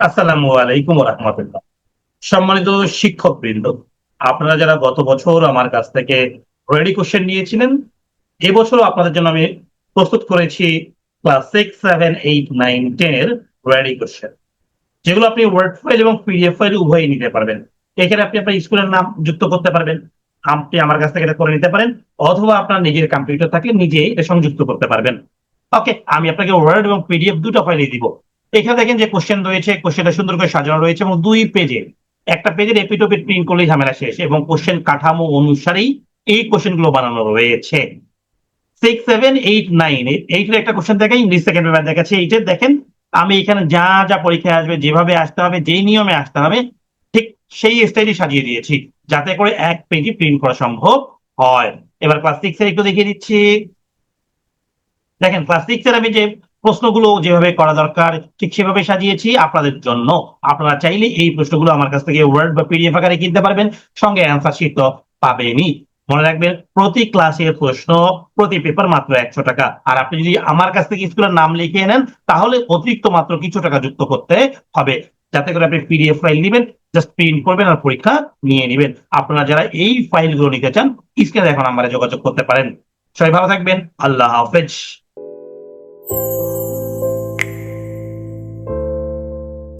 আসসালামু আলাইকুম রহমতুল্লাহ সম্মানিত শিক্ষক বৃন্দ আপনারা যারা গত বছর আমার কাছ থেকে রেডি কোশ্চেন নিয়েছিলেন এবছরও আপনাদের জন্য আমি প্রস্তুত করেছি class six seven eight nine ten এর রেডি কোশ্চেন যেগুলো আপনি ওয়ার্ড ফাইল এবং পিডিএফ ফাইল উভয়ই নিতে পারবেন। এখানে আপনি আপনার স্কুলের নাম যুক্ত করতে পারবেন, আপনি আমার কাছ থেকে এটা করে নিতে পারেন, অথবা আপনার নিজের কম্পিউটার থাকে নিজে এটা সংযুক্ত করতে পারবেন। ওকে আমি আপনাকে ওয়ার্ড এবং পিডিএফ দুটো ফাইলই দিব। এখানে দেখেন যে কোশ্চেন রয়েছে কোশ্চেনটা সুন্দর করে সাজানো রয়েছে এবং দুই পেজে একটা পেজের এপিটোপিট প্রিন্ট করলেই ঝামেলা শেষ এবং কোশ্চেন কাঠামো অনুসারেই এই কোশ্চেনগুলো বানানো রয়েছে। সিক্স সেভেন এইট নাইন এইটের একটা কোশ্চেন দেখে ইংলিশ সেকেন্ড পেপার দেখাচ্ছে এইটের দেখেন, আমি এখানে যা যা পরীক্ষায় আসবে, যেভাবে আসতে হবে, যেই নিয়মে আসতে হবে, ঠিক সেই স্টাইলই সাজিয়ে দিয়েছি, যাতে করে এক পেজই প্রিন্ট করা সম্ভব হয়। এবার ক্লাস সিক্স এর একটু দেখিয়ে দিচ্ছি। দেখেন ক্লাস সিক্স এর আমি যে প্রশ্নগুলো যেভাবে করা দরকার, ঠিক সেভাবে সাজিয়েছি আপনাদের জন্য। আপনারা চাইলে এই প্রশ্নগুলো আমার কাছ থেকে ওয়ার্ড বা পিডিএফ আকারে কিনতে পারবেন। সঙ্গে অ্যান্সার শিট তো পাবেনই। মনে রাখবেন, প্রতি ক্লাসের প্রশ্ন প্রতি পেপার মাত্র একশো টাকা। আর আপনি যদি আমার কাছ থেকে স্কুলের নাম লিখে নেন, তাহলে অতিরিক্ত মাত্র কিছু টাকা যুক্ত করতে হবে। যাতে করে আপনি পিডিএফ ফাইল নেবেন জাস্ট প্রিন্ট করবেন আর পরীক্ষা নিয়ে নেবেন। আপনারা যারা এই ফাইলগুলো নিতে চান স্ক্রিনে এখন নাম্বারে যোগাযোগ করতে পারেন। সবাই ভালো থাকবেন। আল্লাহ হাফেজ। 嗯。